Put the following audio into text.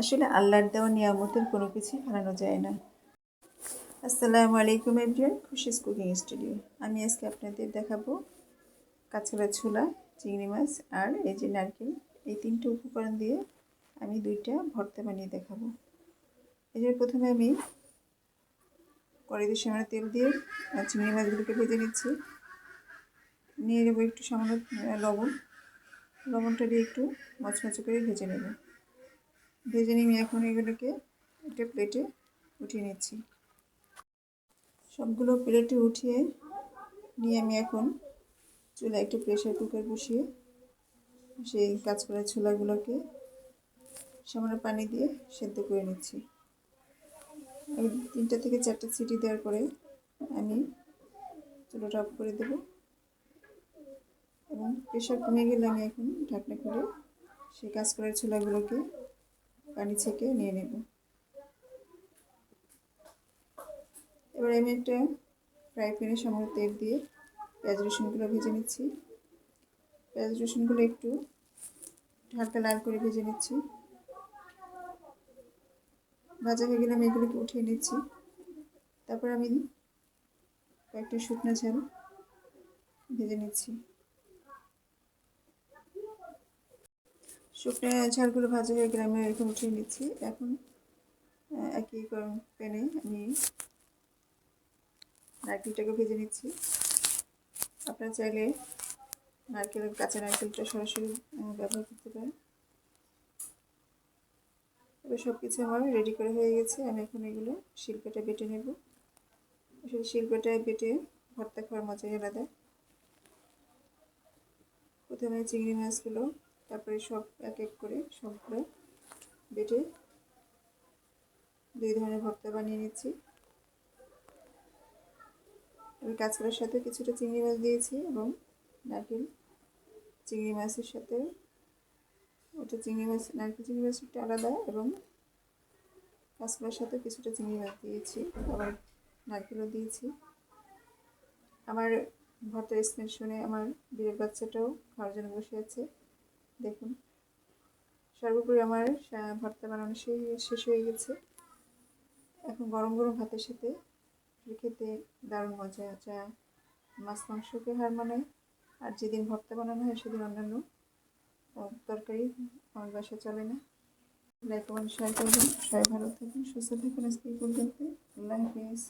আসলে আল্লাহর দেওয়া নিয়ামতের কোনো কিছুই হারানো যায় না। আসসালামু আলাইকুম, এভরিওয়ান। Khushi's cooking studio. আমি আজকে আপনাদের দেখাবো কাঁচকলা ছোলা, চিংড়ি মাছ আর এই যে নারকেল। এই তিনটে উপকরণ দিয়ে আমি দুইটা ভর্তা বানিয়ে দেখাবো। এই যে প্রথমে আমি কড়াইতে সামান্য তেল দিয়ে চিংড়ি মাছগুলোকে ভেজে নিচ্ছি। নিয়ে নেব একটু সামান্য লবণ। লবণটা দিয়ে একটু মচমচে করে ভেজে নেব। ভেজে নিয়ে আমি এখন এগুলোকে একটা প্লেটে উঠিয়ে নিচ্ছি। সবগুলো প্লেটে উঠিয়ে নিয়ে আমি এখন চুলা একটু প্রেশার কুকার বসিয়ে সেই কাজ করা ছোলাগুলোকে সামান্য পানি দিয়ে সেদ্ধ করে নিচ্ছি। আমি তিনটা থেকে চারটা সিটি দেওয়ার পরে আমি চুলোটা অফ করে দেব। এবং প্রেশার কমে গেলে আমি এখন ঢাকনা খুলে সেই কাজ করার ছোলাগুলোকে পানি ছেঁকে নিয়ে নেব। এবার আমি একটা ফ্রাই প্যানে সামান্য তেল দিয়ে পেঁয়াজ রসুনগুলো ভেজে নিচ্ছি। পেঁয়াজ রসুনগুলো একটু হালকা লাল করে ভেজে নিচ্ছি। ভাজা হয়ে গেলে আমি এগুলোকে উঠিয়ে নিচ্ছি। তারপর আমি কয়েকটা শুকনো ঝাল ভেজে নিচ্ছি। শুকনো ঝালগুলো ভাজা হয়ে গেলে আমি এরকম উঠিয়ে নিচ্ছি। এখন একই প্যানে আমি নারকেলটাকে ভেজে নিচ্ছি। আপনারা চাইলে নারকেল কাঁচা নারকেলটা সরাসরি ব্যবহার করতে পারেন। এবার সব কিছু আমার রেডি করে হয়ে গেছে। আমি এখন এগুলো শিল্পটা বেটে নেব। আসলে শিল্পটায় বেটে ভর্তা খাওয়ার মজাই আলাদা। প্রথমে চিংড়ি মাছগুলো তারপরে সব এক এক করে সবগুলো বেটে দুই ধরনের ভর্তা বানিয়ে নিচ্ছি। আমি কাঁচকলার সাথে কিছুটা চিংড়ি মাছ দিয়েছি এবং নারকেল চিংড়ি মাছের সাথে। ওটা চিংড়ি মাছ, নারকেল চিংড়ি মাছটা আলাদা এবং কাঁচকলার সাথে কিছুটা চিংড়ি মাছ দিয়েছি। আবার নারকেলও দিয়েছি। আমার ভর্তার স্মেল শুনে আমার বিয়ের বাচ্চাটাও খাওয়ার জন্য বসে আছে। দেখুন। সর্বোপরি আমার ভর্তা বানানো শেষ হয়ে গেছে। এখন গরম গরম ভাতের সাথে খেতে দারুণ মজা। যা মাছ, মাংসকে হার মানে আর যেদিন ভর্তা বানানো হয় সেদিন অন্যান্য তরকারি আমার বাসা চলে না। লাইক কমেন্ট, শেয়ার করবেন। সবাই ভালো থাকুন সুস্থ থাকুন আজকে আল্লাহ হাফিজ।